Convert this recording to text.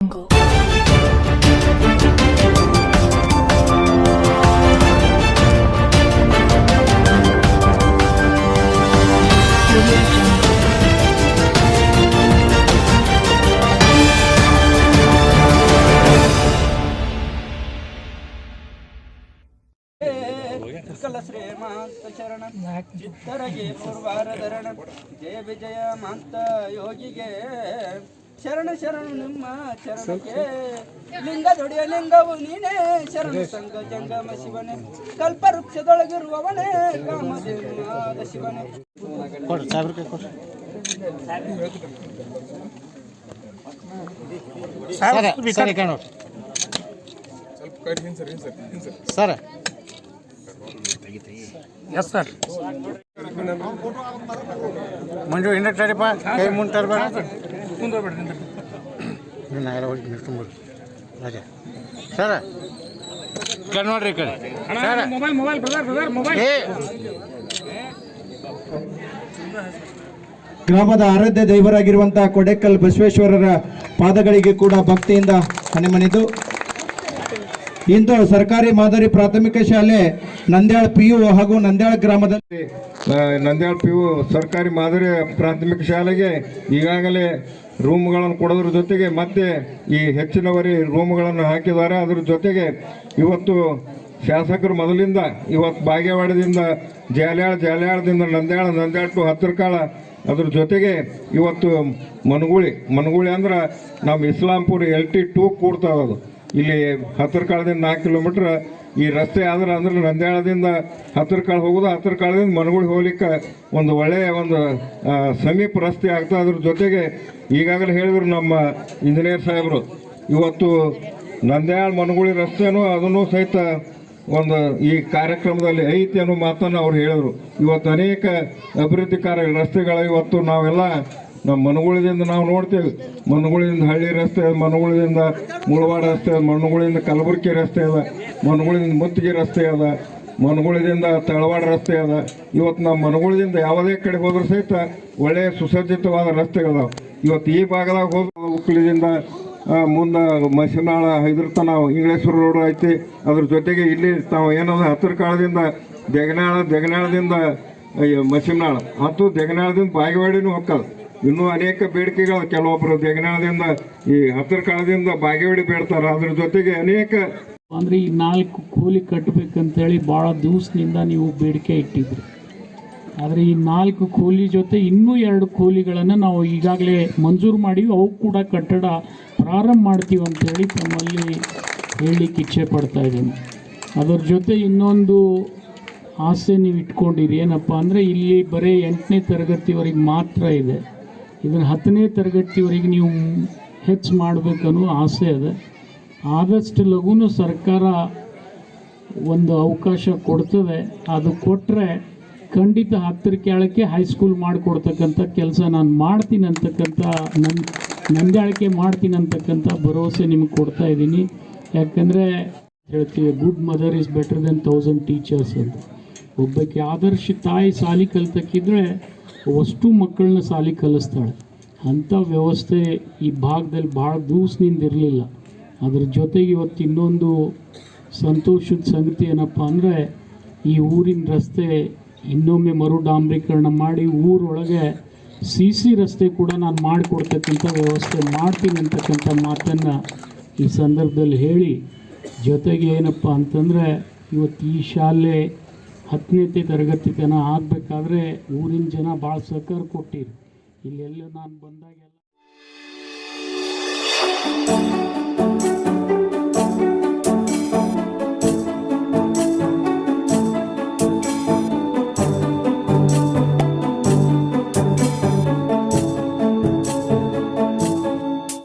Jungle. Audio Jungle. ಕಲ ಶ್ರೀಮಾಂತ ಶರಣ ಚಿತ್ತರಗೆ ಪೂರ್ವಾರಧರಣ ಜಯ ವಿಜಯ ಮಾಂತ ಯೋಗಿಗೆ ಶರಣ ಶರಣ ನಿಮ್ಮ ಚರಣಕ್ಕೆ. ಲಿಂಗ ದೊಡೆಯ ಲಿಂಗವು ನೀನೇ. ಶರಣ ಸಂಘ ಜಂಗಮ ಶಿವನೇ. ಕಲ್ಪವೃಕ್ಷದೊಳಗಿರುವವನೇ ಕಾಮದೇವಾದ ಶಿವನೇ. ಸಾಹೇಬ್ರಿಗೆ ಸರ್ ಎಸ್ ಸರ್ ಮಂಜು ಹಿಂದಕ್ಕೆ ಕೈ ಮುಂಟಾರ ಬೇಡ ಸರ ಕಡೆ ನೋಡ್ರಿ ಈ ಕಡೆ ಸರ ಮೊಬೈಲ್ ಗ್ರಾಮದ ಆರಾಧ್ಯ ದೈವರಾಗಿರುವಂತಹ ಕೊಡೆಕಲ್ ಬಸವೇಶ್ವರರ ಪಾದಗಳಿಗೆ ಕೂಡ ಭಕ್ತಿಯಿಂದ ಮನೆಮಣಿದು ಇಂದು ಸರ್ಕಾರಿ ಮಾದರಿ ಪ್ರಾಥಮಿಕ ಶಾಲೆ ನಂದ್ಯಾಳ ಪಿ ಯು ಹಾಗೂ ನಂದ್ಯಾಳ ಗ್ರಾಮದಲ್ಲಿ. ನಂದ್ಯಾಳ ಪಿ ಯು ಸರ್ಕಾರಿ ಮಾದರಿ ಪ್ರಾಥಮಿಕ ಶಾಲೆಗೆ ಈಗಾಗಲೇ ರೂಮ್ಗಳನ್ನು ಕೊಡೋದ್ರ ಜೊತೆಗೆ ಮತ್ತೆ ಈ ಹೆಚ್ಚಿನವರಿ ರೂಮ್ಗಳನ್ನು ಹಾಕಿದ್ದಾರೆ. ಅದ್ರ ಜೊತೆಗೆ ಇವತ್ತು ಶಾಸಕರು ಮೊದಲಿಂದ, ಇವತ್ತು ಬಾಗೇವಾಡದಿಂದ ಜಾಲ್ಯಾಳ, ಜಾಲ್ಯಾಳದಿಂದ ನಂದ್ಯಾಳ ನಂದ್ಯಾಳ ಟು ಹತ್ತಿರಕಾಳ, ಅದ್ರ ಜೊತೆಗೆ ಇವತ್ತು ಮನಗುಳಿ ಮನಗುಳಿ ಅಂದ್ರೆ ನಮ್ಮ ಇಸ್ಲಾಂಪುರ ಎಲ್ ಟಿ ಟೂ ಕೂಡ್ತಾ ಅದು ಇಲ್ಲಿ ಹತ್ತಿರಕಾಳದಿಂದ ನಾಲ್ಕು ಕಿಲೋಮೀಟ್ರ್ ಈ ರಸ್ತೆ ಆದ್ರೆ ಅಂದ್ರೆ ನಂದ್ಯಾಳದಿಂದ ಹತ್ತಿರ ಕಾಳು ಹೋಗೋದು ಹತ್ತಿರಕಾಳದಿಂದ ಮನಗುಳಿ ಹೋಗ್ಲಿಕ್ಕೆ ಒಂದು ಒಳ್ಳೆಯ ಒಂದು ಸಮೀಪ ರಸ್ತೆ ಆಗ್ತಾ ಅದ್ರ ಜೊತೆಗೆ ಈಗಾಗಲೇ ಹೇಳಿದ್ರು ನಮ್ಮ ಇಂಜಿನಿಯರ್ ಸಾಹೇಬರು, ಇವತ್ತು ನಂದ್ಯಾಳ ಮನಗುಳಿ ರಸ್ತೆನೂ ಅದನ್ನು ಸಹಿತ ಒಂದು ಈ ಕಾರ್ಯಕ್ರಮದಲ್ಲಿ ಐತಿ ಅನ್ನೋ ಮಾತನ್ನು ಅವ್ರು ಹೇಳಿದ್ರು. ಇವತ್ತು ಅನೇಕ ಅಭಿವೃದ್ಧಿ ಕಾರ್ಯ ರಸ್ತೆಗಳು ಇವತ್ತು ನಾವೆಲ್ಲ ನಮ್ಮ ಮನಗುಳದಿಂದ ನಾವು ನೋಡ್ತೇವೆ. ಮನಗುಳಿಂದ ಹಳ್ಳಿ ರಸ್ತೆ ಅದ, ಮನಗುಳಿಂದ ಮುಳವಾಡ ರಸ್ತೆ ಅದ, ಮನಗುಳಿಂದ ಕಲಬುರಗಿ ರಸ್ತೆ ಅದ, ಮನಗುಳಿಂದ ಮುತ್ತಿಗೆ ರಸ್ತೆ ಅದ ಮನಗುಳದಿಂದ ತಳವಾಡ ರಸ್ತೆ ಅದ. ಇವತ್ತು ನಮ್ಮ ಮನಗುಳದಿಂದ ಯಾವುದೇ ಕಡೆ ಹೋದ್ರೂ ಸಹಿತ ಒಳ್ಳೆಯ ಸುಸಜ್ಜಿತವಾದ ರಸ್ತೆಗಳದಾವೆ. ಇವತ್ತು ಈ ಭಾಗದಾಗ ಹೋದ ಉಕ್ಕಳದಿಂದ ಮುಂದೆ ಮಸಿನಾಳ ಇದ್ರ ತನ ಇಂಗ್ಲೇಶ್ವರ ರೋಡ್ ಐತಿ. ಅದ್ರ ಜೊತೆಗೆ ಇಲ್ಲಿ ತಾವು ಏನದ ಹತ್ತಿರ ಕಾಲದಿಂದ ದೆಗನಾಳ, ದೆಗನಾಳದಿಂದ ಮಸಿನಾಳ ಮತ್ತು ದೆಗನಾಳದಿಂದ ಬಾಗೇವಾಡಿನೂ ಹೋಗ್ತದೆ ಇನ್ನೂ ಅನೇಕ ಬೇಡಿಕೆಗಳು ಕೆಲವೊಬ್ಬರು ದೆಗನಾಳದಿಂದ ಈ ಹತ್ತಿರ ಕಾಲದಿಂದ ಬಾಗೇವಾಡಿ ಬೇಡ್ತಾರೆ. ಅದ್ರ ಜೊತೆಗೆ ಅನೇಕ ಅಂದರೆ ಈ ನಾಲ್ಕು ಕೂಲಿ ಕಟ್ಟಬೇಕಂತೇಳಿ ಭಾಳ ದಿವಸದಿಂದ ನೀವು ಬೇಡಿಕೆ ಇಟ್ಟಿದ್ರಿ. ಆದರೆ ಈ ನಾಲ್ಕು ಕೂಲಿ ಜೊತೆ ಇನ್ನೂ ಎರಡು ಕೂಲಿಗಳನ್ನು ನಾವು ಈಗಾಗಲೇ ಮಂಜೂರು ಮಾಡಿವಿ. ಅವು ಕೂಡ ಕಟ್ಟಡ ಪ್ರಾರಂಭ ಮಾಡ್ತೀವಿ ಅಂತೇಳಿ ತಮ್ಮಲ್ಲಿ ಹೇಳಲಿಕ್ಕೆ ಇಚ್ಛೆ ಪಡ್ತಾ ಇದ್ದೀನಿ. ಅದರ ಜೊತೆ ಇನ್ನೊಂದು ಆಸೆ ನೀವು ಇಟ್ಕೊಂಡಿರಿ. ಏನಪ್ಪ ಅಂದರೆ ಇಲ್ಲಿ ಬರೀ ಎಂಟನೇ ತರಗತಿವರೆಗೆ ಮಾತ್ರ ಇದೆ. ಇದನ್ನು ಹತ್ತನೇ ತರಗತಿವರೆಗೆ ನೀವು ಹೆಚ್ಚು ಮಾಡಬೇಕನ್ನೋ ಆಸೆ ಇದೆ ಆದಷ್ಟು ಲಘುನು ಸರ್ಕಾರ ಒಂದು ಅವಕಾಶ ಕೊಡ್ತದೆ. ಅದು ಕೊಟ್ಟರೆ ಖಂಡಿತ ಹತ್ತರ ಕೆಳಕ್ಕೆ ಹೈಸ್ಕೂಲ್ ಮಾಡಿಕೊಡ್ತಕ್ಕಂಥ ಕೆಲಸ ನಾನು ಮಾಡ್ತೀನಿ ಅಂತಕ್ಕಂಥ ನನ್ನ ನಂದಾಳಿಕೆ ಮಾಡ್ತೀನಿ ಅಂತಕ್ಕಂಥ ಭರವಸೆ ನಿಮಗೆ ಕೊಡ್ತಾ ಇದ್ದೀನಿ. ಯಾಕಂದರೆ ಹೇಳ್ತೀವಿ good mother is better than thousand teachers ಅಂತ. ಒಬ್ಬಕ್ಕೆ ಆದರ್ಶ ತಾಯಿ ಸಾಲಿ ಕಲ್ತಕ್ಕಿದ್ರೆ ಅಷ್ಟು ಮಕ್ಕಳನ್ನ ಸಾಲಿ ಕಲಿಸ್ತಾಳೆ. ಅಂಥ ವ್ಯವಸ್ಥೆ ಈ ಭಾಗದಲ್ಲಿ ಭಾಳ ದೂಸಿನಿಂದ ಇರಲಿಲ್ಲ. ಅದ್ರ ಜೊತೆಗೆ ಇವತ್ತು ಇನ್ನೊಂದು ಸಂತೋಷದ ಸಂಗತಿ ಏನಪ್ಪ ಅಂದರೆ ಈ ಊರಿನ ರಸ್ತೆ ಇನ್ನೊಮ್ಮೆ ಮರು ಡಾಂಬರೀಕರಣ ಮಾಡಿ ಊರೊಳಗೆ ಸಿ ಸಿ ರಸ್ತೆ ಕೂಡ ನಾನು ಮಾಡಿಕೊಡ್ತಕ್ಕಂಥ ವ್ಯವಸ್ಥೆ ಮಾಡ್ತೀನಿ ಅಂತಕ್ಕಂಥ ಮಾತನ್ನು ಈ ಸಂದರ್ಭದಲ್ಲಿ ಹೇಳಿ. ಜೊತೆಗೆ ಏನಪ್ಪ ಅಂತಂದರೆ ಇವತ್ತು ಈ ಶಾಲೆ ಹತ್ತನೇ ತರಗತಿ ತನಕ ಆಗಬೇಕಾದ್ರೆ ಊರಿನ ಜನ ಭಾಳ ಸಹಕಾರ ಕೊಟ್ಟಿರಿ ಇಲ್ಲೆಲ್ಲ ನಾನು ಬಂದಾಗೆಲ್ಲ